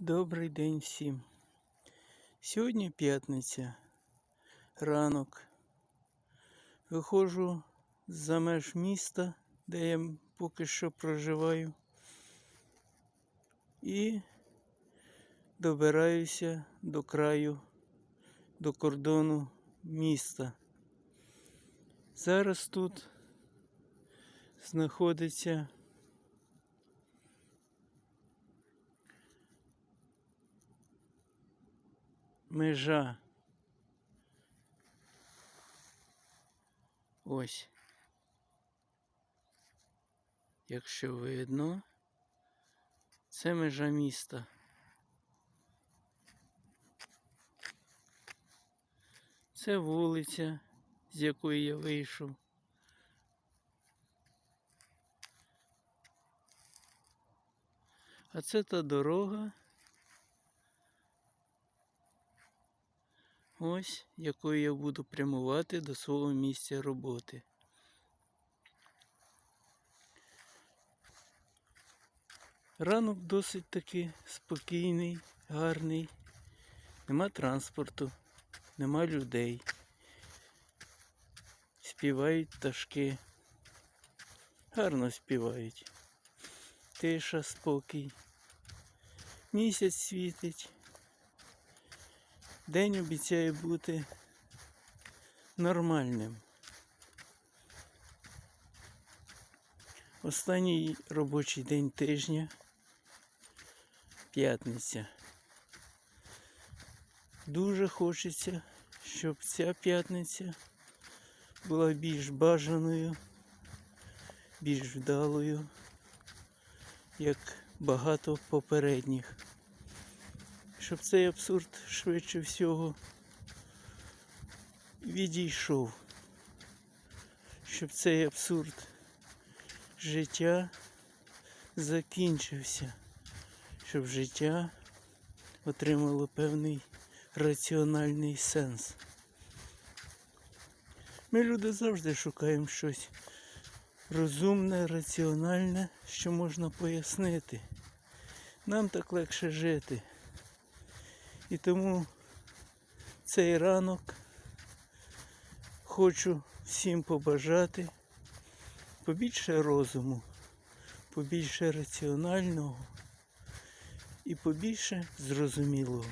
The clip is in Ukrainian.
Добрий день всім. Сьогодні п'ятниця, ранок. Виходжу за меж міста, де я поки що проживаю, і добираюся до краю, до кордону міста. Зараз тут знаходиться межа. Ось. Якщо видно, це межа міста. Це вулиця, з якої я вийшов. А це та дорога, ось якою я буду прямувати до свого місця роботи. Ранок досить таки спокійний, гарний. Нема транспорту, нема людей. Співають пташки. Гарно співають. Тиша, спокій. Місяць світить. День обіцяє бути нормальним. Останній робочий день тижня. П'ятниця. Дуже хочеться, щоб ця п'ятниця була більш бажаною, більш вдалою, як багато попередніх. Щоб цей абсурд швидше всього відійшов. Щоб цей абсурд життя закінчився, щоб життя отримало певний раціональний сенс. Ми люди завжди шукаємо щось розумне, раціональне, що можна пояснити. Нам так легше жити. І тому цей ранок хочу всім побажати побільше розуму, побільше раціонального і побільше зрозумілого.